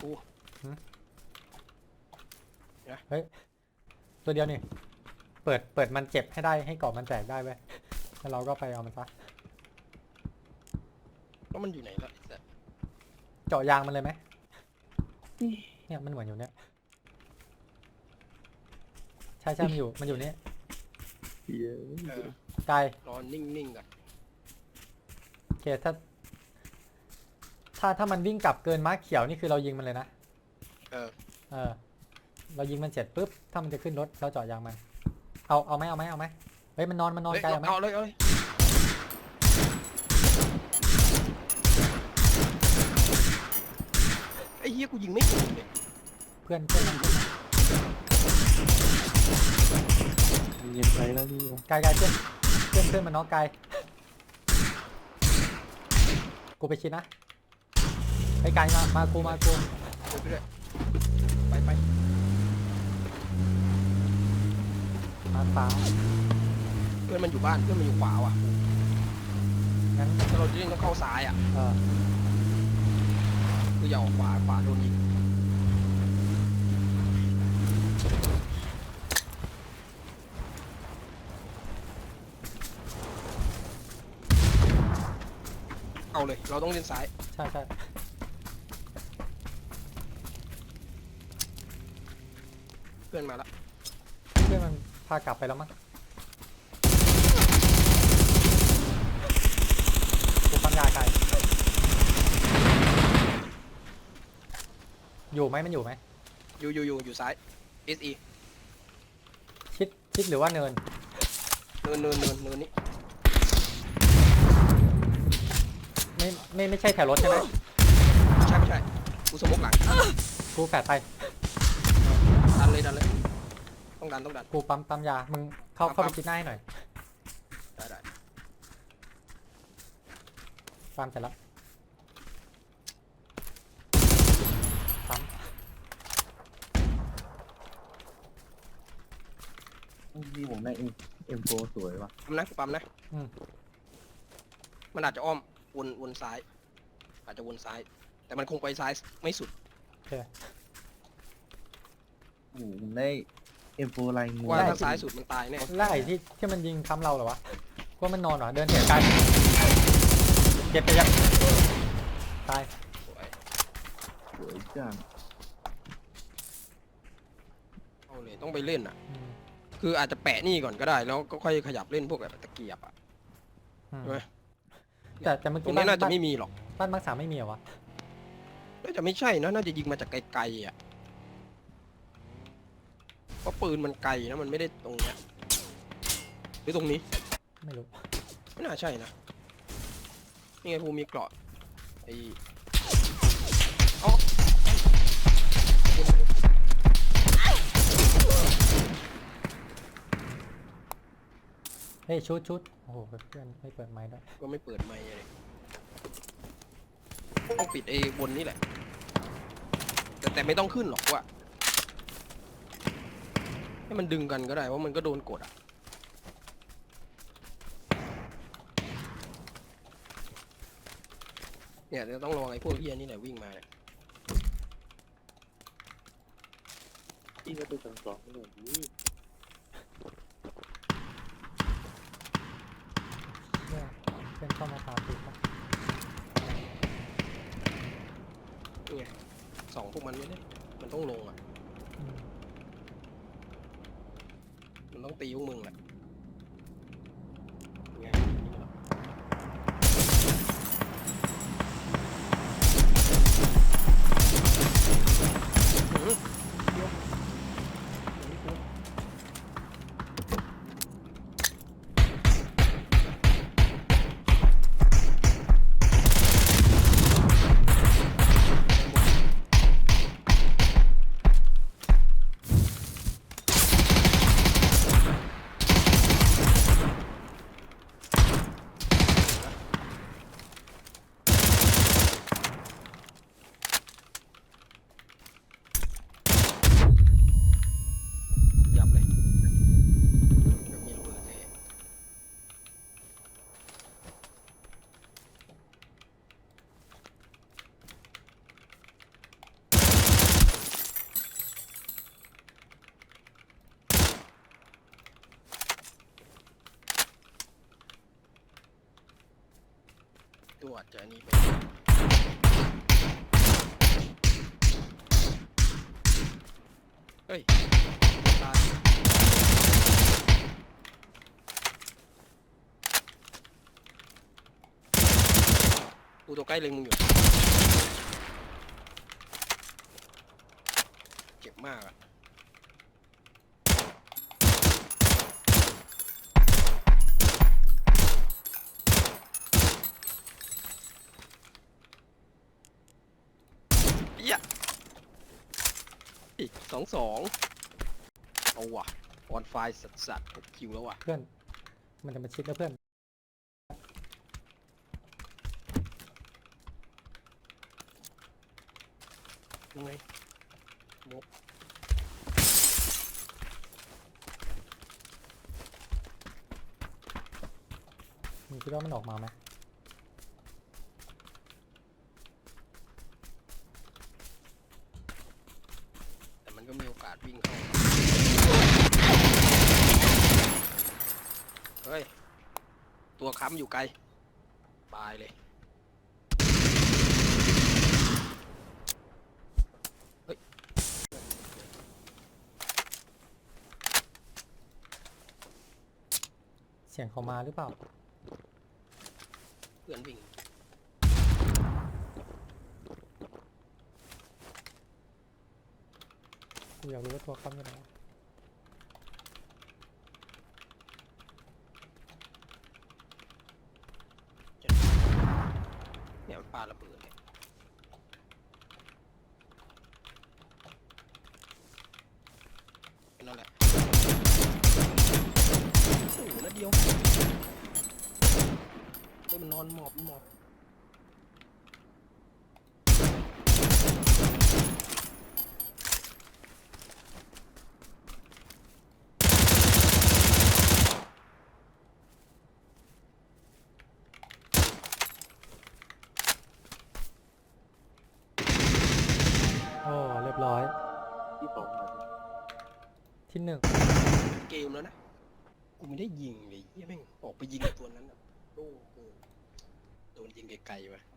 กูเฮ้ยตัวเดียวนี่ เปิด เปิดมันเจ็บให้ได้ ให้กรอบมันแตกได้เว้ยแล้วเราก็ไปเอามันซะ แล้วมันอยู่ไหนล่ะไอ้สัสเจาะยางมันเลยไหม เนี่ยมันเหมือนอยู่เนี่ย ใช่ใช่มันอยู่ มันอยู่เนี่ยเหี้ย เออไกลรอนิ่งๆก่อนโอเคถ้า ถ้าถ้ามันวิ่งกลับเกินมาร์คเขียวนี่คือเรายิงมันเลยนะ เออ เออ เรายิงมันเสร็จปุ๊บ ถ้ามันจะขึ้นรถเราเจาะยางมัน เอา เอาไหมเอาไหมเอาไหมเฮ้ย มันนอน มันนอนเฮ้ยไกลเอาไหมเอาเลยเอาเลยไอ้เหี้ยกูยิงไม่ถูกเลยเพื่อนเพื่อนมันเย็นไปแล้วพี่ไกลไกลเพื่อน เพื่อนเพื่อนมันน็อกไกล กูไปชิดนะ ไปไกลมา มากูมากูเดินไปเลยไปไปมาฟ้าเพื่อนมันอยู่บ้านเพื่อนมันอยู่ขวาว่ะงั้นถ้าเราจะเล่นต้องเข้าซ้ายอะเออคืออย่าออกขวาขวาโดนยิงเอาเลย เราต้องเล่นซ้าย ใช่ใช่ พื่อนมาแล้วเพื่อนมันพากลับไปแล้วมั้งกูปั๊มยาไกลอยู่ไหมมันอยู่ไหม อยู่อยู่อยู่อยู่ซ้าย SE ชิดชิดหรือว่าเนิน เนินเนินเนินเนินนี้ไม่ไม่ไม่ใช่แถวรถใช่ไหมไม่ใช่ไม่ใช่กูสมกหลังกูแฝดไปดัน เลยดันเลยต้องดันต้องดัน กูปั๊มปั๊มยา มึงเข้าปั๊มเข้าไปปั๊มชิดหน้าให้หน่อยได้ได้ปั๊มเสร็จแล้วปั๊มพี่ผมได้เอ็มโฟสวยว่ะปั๊มนะปั๊มนะอืมมันอาจจะอ้อมวนวนซ้าย อาจจะวนซ้าย แต่มันคงไปซ้ายไม่สุด โอเค โอ้โหผมได้เอ็มโฟลายงูว่าได้ถ้าซ้ายสุดมันตายแน่แล้วไอ้ที่ที่มันยิงค้ำเราเหรอวะว่ามันนอนเหรอเดินเถียงกันเจ็บไปยังตายสวยสวยจังเอาเลยต้องไปเล่นอะ อืมคืออาจจะแปะนี่ก่อนก็ได้ แล้วก็ค่อยขยับเล่นพวกแบบตะเกียบอะอืมใช่ไหมแต่แต่เมื่อตรกี้งบ้านี้นน่าจะบ้านไม่มีหรอกบ้านมักสามไม่มีเหรอวะน่าจะไม่ใช่นะน่าจะยิงมาจากไกลๆอะ เพราะปืนมันไกลนะมันไม่ได้ตรงเนี้ยหรือตรงนี้ไม่รู้ไม่น่าใช่นะนี่ไงภูมิมีเกราะไอ้เอ๋อเฮ้ยชุดชุดโอ้โหเพื่อนไม่เปิดไมค์ด้วยก็ไม่เปิดไมค์เลยต้องปิดไอ้บนนี่แหละ แต่แต่ไม่ต้องขึ้นหรอกว่า ให้มันดึงกันก็ได้ว่ามันก็โดนกดอะเนี่ยเดี๋ยวต้องระวังไอ้พวกเฮียนี่แหละวิ่งมาเนี่ยพี่ก็ไปสั่งสองหน่อยดิเนี่ยเพื่อนเข้ามาตามติดปะสองพวกมันไม่ได้มันต้องลงอะ อืม มัน ต้องตีพวกมึงแหละ อาจจะอันนี้ไปเฮ้ยตายกูตัวใกล้เล็งมึงอยู่ เจ็บมากอะเหี้ย อีกสองสองเอาว่ะออนไฟสัสสัสหกคิวแล้วว่ะเพื่อน มันจะมาชิดแล้วเพื่อน ยังไงมกมึงคิดว่ามันออกมาไหม มันก็มีโอกาสวิ่งเข้า เฮ้ย ตัวค้ำอยู่ไกล บายเลยเสียงเขามาหรือเปล่า เพื่อนวิ่ง อยากรู้ว่าตัวค้ำอยู่ไหนวะเนี่ยมันปาระเบิดเนี่ยแค่นั่นแหละโอ้โหนัดเดียวเฮ้ยมันนอนหมอบมันหมอบ โอ้เรียบร้อย ที่สองครับที่หนึ่งเกมแล้วนะ กูไม่ได้ยิงเลยเหี้ยแม่งออกไปยิงตัวนั้นน่ะโล่งเกินโดนยิงไกลๆไป